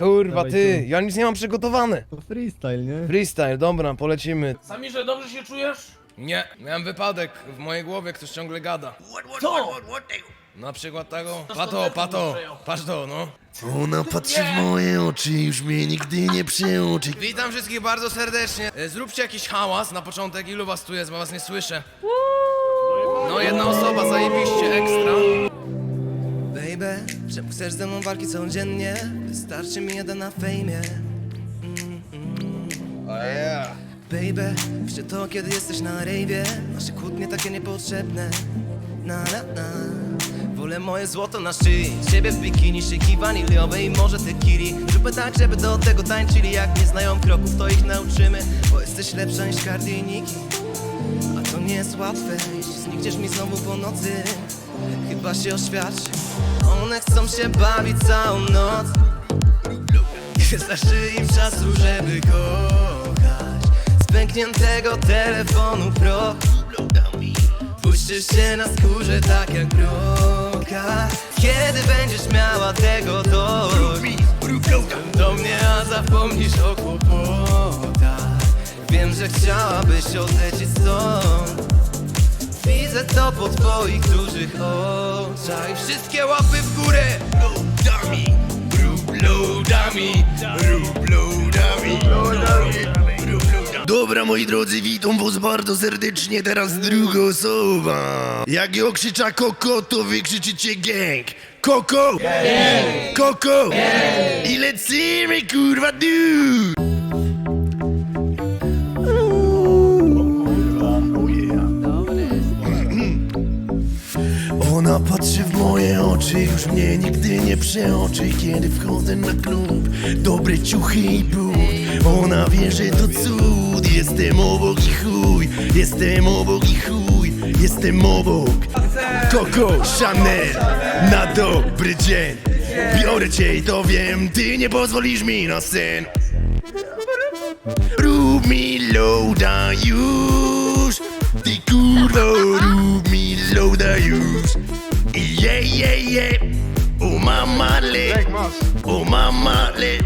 Kurwa, Dawaj ty, tu. ja nic nie mam przygotowane. To freestyle, nie? Freestyle, dobra, polecimy. Samirze, dobrze się czujesz? Nie, miałem wypadek, w mojej głowie ktoś ciągle gada. Co? Na przykład tego, To pato, pato, patrz to, no. Ona patrzy w moje oczy, już mnie nigdy nie przeoczy. Witam wszystkich bardzo serdecznie. E, Zróbcie jakiś hałas na początek, ilu was tu jest, bo was nie słyszę. No jedna osoba, zajebiście. Czemu chcesz ze mną walki codziennie? Wystarczy mi jeden na fejmie. Mm, mm. Baby, wiesz to kiedy jesteś na rejwie. Nasze kłótnie takie niepotrzebne. Na na na. Wolę moje złoto na szyi. Ciebie w bikini, szyki waniliowe i może tequili Zróbmy tak, żeby do tego tańczyli Jak nie znają kroków, to ich nauczymy. Bo jesteś lepsza niż Cardi i Nicki A to nie jest łatwe Jeśli znikniesz mi znowu po nocy Chyba się One chcą się bawić całą noc. Nie starczy im czasu, żeby kochać. Z pękniętego telefonu pro Puścisz się na skórze tak jak broka. Kiedy będziesz miała tego dość? Do mnie, a zapomnisz o kłopotach. Wiem, że chciałabyś odlecieć stąd Widzę to po twoich dużych oczach wszystkie łapy w górę Loadami, rób loadami Rób loadami Dobra moi drodzy, witam was bardzo serdecznie, teraz druga osoba. Jak ją krzycza Koko, to wy krzyczycie gang. Koko! Koko! I lecimy kurwa du! Ona patrzy w moje oczy, już mnie nigdy nie przeoczy. Kiedy wchodzę na klub, dobre ciuchy i but Ona wie, że to cud, jestem obok i chuj. Jestem obok i chuj, jestem obok Coco Chanel, na dobry dzień. Biorę cię i to wiem, ty nie pozwolisz mi na sen. Rób mi loada już. Ty kurwo, rób mi loada już Yeah, yeah, yeah O mama le. O mama le